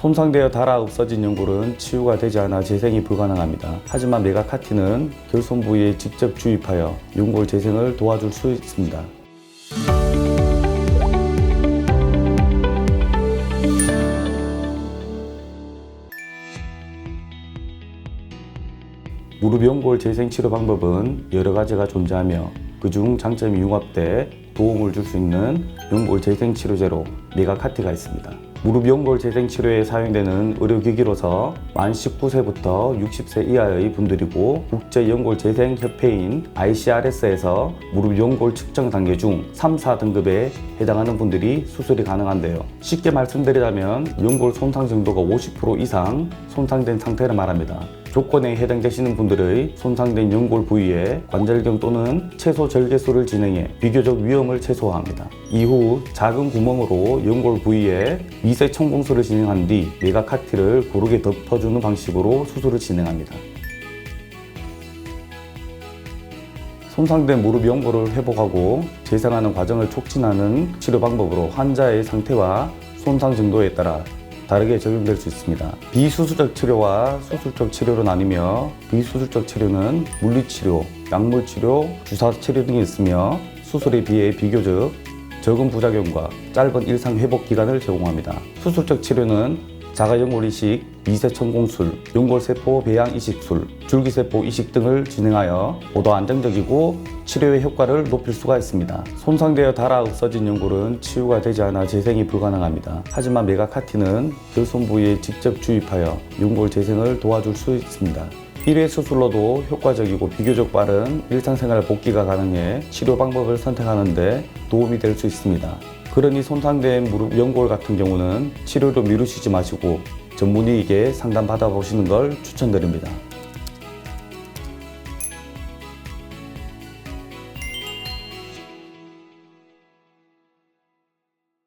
손상되어 닳아 없어진 연골은 치유가 되지 않아 재생이 불가능합니다. 하지만 메가카티는 결손 부위에 직접 주입하여 연골 재생을 도와줄 수 있습니다. 무릎 연골 재생 치료 방법은 여러 가지가 존재하며 그중 장점이 융합돼 도움을 줄 수 있는 연골 재생 치료제로 메가카티가 있습니다. 무릎 연골 재생 치료에 사용되는 의료기기로서 만 19세부터 60세 이하의 분들이고 국제 연골 재생 협회인 ICRS에서 무릎 연골 측정 단계 중 3, 4등급에 해당하는 분들이 수술이 가능한데요. 쉽게 말씀드리자면 연골 손상 정도가 50% 이상 손상된 상태를 말합니다. 조건에 해당되시는 분들의 손상된 연골 부위에 관절경 또는 채소 절개술을 진행해 비교적 위험을 최소화합니다. 이후 작은 구멍으로 연골 부위에 미세 청공술을 진행한 뒤 메가카티를 고르게 덮어주는 방식으로 수술을 진행합니다. 손상된 무릎 연골을 회복하고 재생하는 과정을 촉진하는 치료 방법으로 환자의 상태와 손상 정도에 따라 다르게 적용될 수 있습니다. 비수술적 치료와 수술적 치료로 나뉘며 비수술적 치료는 물리치료, 약물치료, 주사치료 등이 있으며 수술에 비해 비교적 적은 부작용과 짧은 일상 회복 기간을 제공합니다. 수술적 치료는 자가연골 이식, 미세천공술, 연골세포 배양 이식술, 줄기세포 이식 등을 진행하여 보다 안정적이고 치료의 효과를 높일 수가 있습니다. 손상되어 닳아 없어진 연골은 치유가 되지 않아 재생이 불가능합니다. 하지만 메가카티는 결손 부위에 직접 주입하여 연골 재생을 도와줄 수 있습니다. 1회 수술로도 효과적이고 비교적 빠른 일상생활 복귀가 가능해 치료 방법을 선택하는데 도움이 될 수 있습니다. 그러니 손상된 무릎 연골 같은 경우는 치료를 미루시지 마시고 전문의에게 상담 받아보시는 걸 추천드립니다.